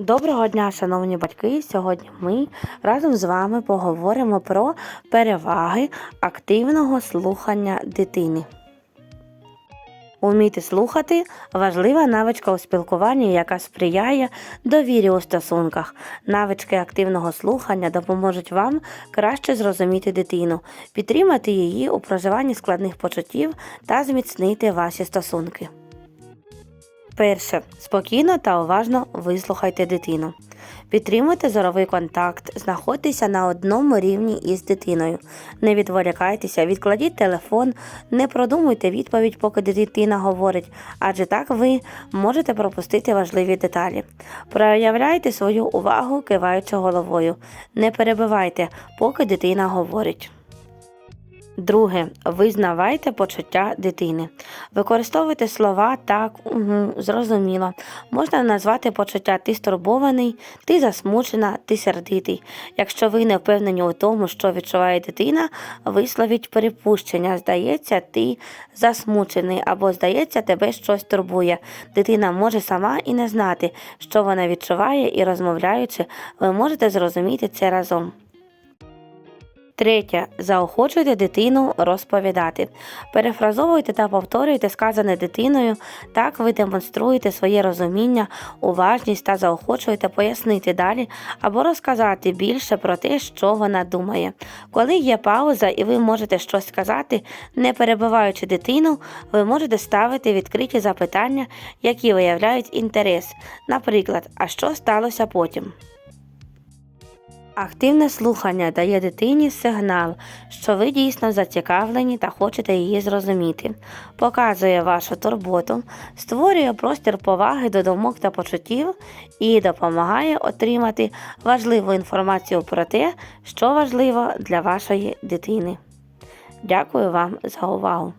Доброго дня, шановні батьки! Сьогодні ми разом з вами поговоримо про переваги активного слухання дитини. Уміти слухати важлива навичка у спілкуванні, яка сприяє довірі у стосунках. Навички активного слухання допоможуть вам краще зрозуміти дитину, підтримати її у проживанні складних почуттів та зміцнити ваші стосунки. Перше. Спокійно та уважно вислухайте дитину. Підтримуйте зоровий контакт, знаходьтеся на одному рівні із дитиною. Не відволікайтеся, відкладіть телефон, не продумуйте відповідь, поки дитина говорить, адже так ви можете пропустити важливі деталі. Проявляйте свою увагу, киваючи головою. Не перебивайте, поки дитина говорить. Друге, визнавайте почуття дитини. Використовуйте слова так, угу, зрозуміло. Можна назвати почуття ти стурбований, ти засмучена, ти сердитий. Якщо ви не впевнені у тому, що відчуває дитина, висловіть припущення. Здається, ти засмучений або здається, тебе щось турбує. Дитина може сама і не знати, що вона відчуває, і розмовляючи, ви можете зрозуміти це разом. Третє. Заохочуйте дитину розповідати. Перефразовуйте та повторюйте сказане дитиною. Так ви демонструєте своє розуміння, уважність та заохочуєте пояснити далі або розказати більше про те, що вона думає. Коли є пауза і ви можете щось сказати, не перебиваючи дитину, ви можете ставити відкриті запитання, які виявляють інтерес. Наприклад, а що сталося потім? Активне слухання дає дитині сигнал, що ви дійсно зацікавлені та хочете її зрозуміти, показує вашу турботу, створює простір поваги до думок та почуттів і допомагає отримати важливу інформацію про те, що важливо для вашої дитини. Дякую вам за увагу!